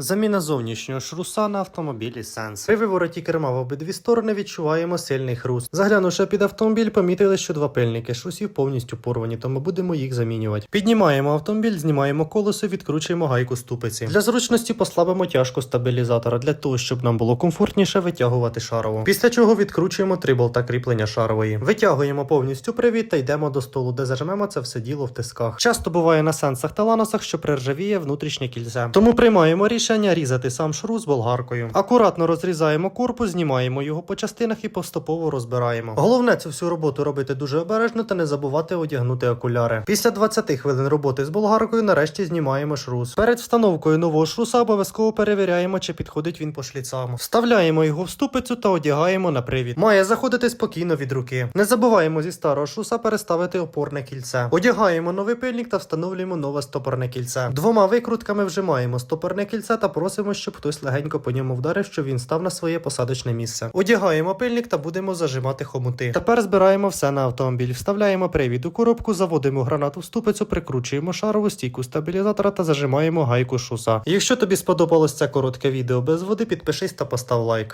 Заміна зовнішнього шруса на автомобілі Сенс. При вивороті керма в обидві сторони відчуваємо сильний хруст. Заглянувши під автомобіль, помітили, що два пильники шрусів повністю порвані, тому будемо їх замінювати. Піднімаємо автомобіль, знімаємо колесо, відкручуємо гайку ступиці. Для зручності послабимо тяжку стабілізатора для того, щоб нам було комфортніше витягувати шарову. Після чого відкручуємо три болта кріплення шарової. Витягуємо повністю привід та йдемо до столу, де зажмемо це все діло в тисках. Часто буває на сенсах та ланосах, що приржавіє внутрішнє кільце. Тому приймаємо рішення різати сам шрус болгаркою. Акуратно розрізаємо корпус, знімаємо його по частинах і поступово розбираємо. Головне цю всю роботу робити дуже обережно та не забувати одягнути окуляри. Після 20 хвилин роботи з болгаркою нарешті знімаємо шрус. Перед встановкою нового шруса обов'язково перевіряємо, чи підходить він по шліцам. Вставляємо його в ступицю та одягаємо на привід. Має заходити спокійно від руки. Не забуваємо зі старого шруса переставити опорне кільце. Одягаємо новий пильник та встановлюємо нове стопорне кільце. Двома викрутками вжимаємо стопорне кільце та просимо, щоб хтось легенько по ньому вдарив, щоб він став на своє посадочне місце. Одягаємо пильник та будемо зажимати хомути. Тепер збираємо все на автомобіль, вставляємо привід у коробку, заводимо гранату в ступицю, прикручуємо шарову стійку стабілізатора та зажимаємо гайку шуса. Якщо тобі сподобалось це коротке відео без води, підпишись та постав лайк.